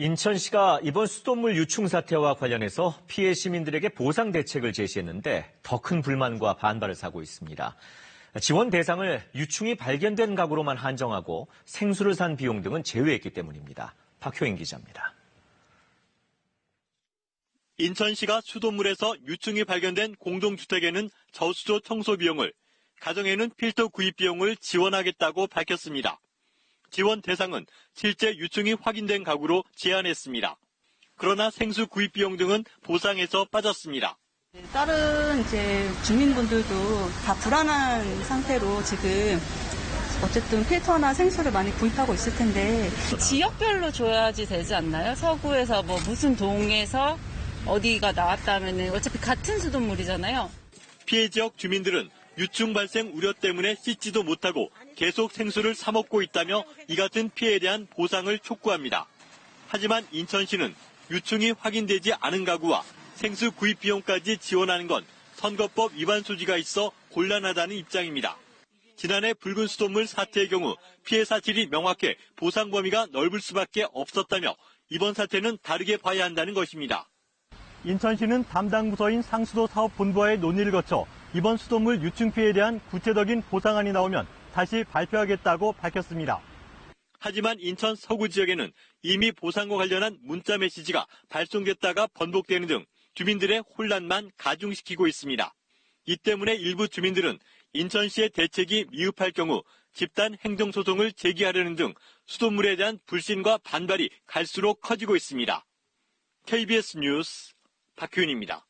인천시가 이번 수돗물 유충 사태와 관련해서 피해 시민들에게 보상 대책을 제시했는데 더 큰 불만과 반발을 사고 있습니다. 지원 대상을 유충이 발견된 가구로만 한정하고 생수를 산 비용 등은 제외했기 때문입니다. 박효인 기자입니다. 인천시가 수돗물에서 유충이 발견된 공동주택에는 저수조 청소 비용을, 가정에는 필터 구입 비용을 지원하겠다고 밝혔습니다. 지원 대상은 실제 유충이 확인된 가구로 제한했습니다. 그러나 생수 구입 비용 등은 보상에서 빠졌습니다. 네, 다른 이제 주민분들도 다 불안한 상태로 지금 어쨌든 필터나 생수를 많이 구입하고 있을 텐데 지역별로 줘야지 되지 않나요? 서구에서 뭐 무슨 동에서 어디가 나왔다면 어차피 같은 수돗물이잖아요. 피해 지역 주민들은 유충 발생 우려 때문에 씻지도 못하고 계속 생수를 사 먹고 있다며 이 같은 피해에 대한 보상을 촉구합니다. 하지만 인천시는 유충이 확인되지 않은 가구와 생수 구입 비용까지 지원하는 건 선거법 위반 소지가 있어 곤란하다는 입장입니다. 지난해 붉은 수돗물 사태의 경우 피해 사실이 명확해 보상 범위가 넓을 수밖에 없었다며 이번 사태는 다르게 봐야 한다는 것입니다. 인천시는 담당 부서인 상수도 사업본부와의 논의를 거쳐 이번 수돗물 유충 피해에 대한 구체적인 보상안이 나오면 다시 발표하겠다고 밝혔습니다. 하지만 인천 서구 지역에는 이미 보상과 관련한 문자 메시지가 발송됐다가 번복되는 등 주민들의 혼란만 가중시키고 있습니다. 이 때문에 일부 주민들은 인천시의 대책이 미흡할 경우 집단 행정소송을 제기하려는 등 수돗물에 대한 불신과 반발이 갈수록 커지고 있습니다. KBS 뉴스 박효윤입니다.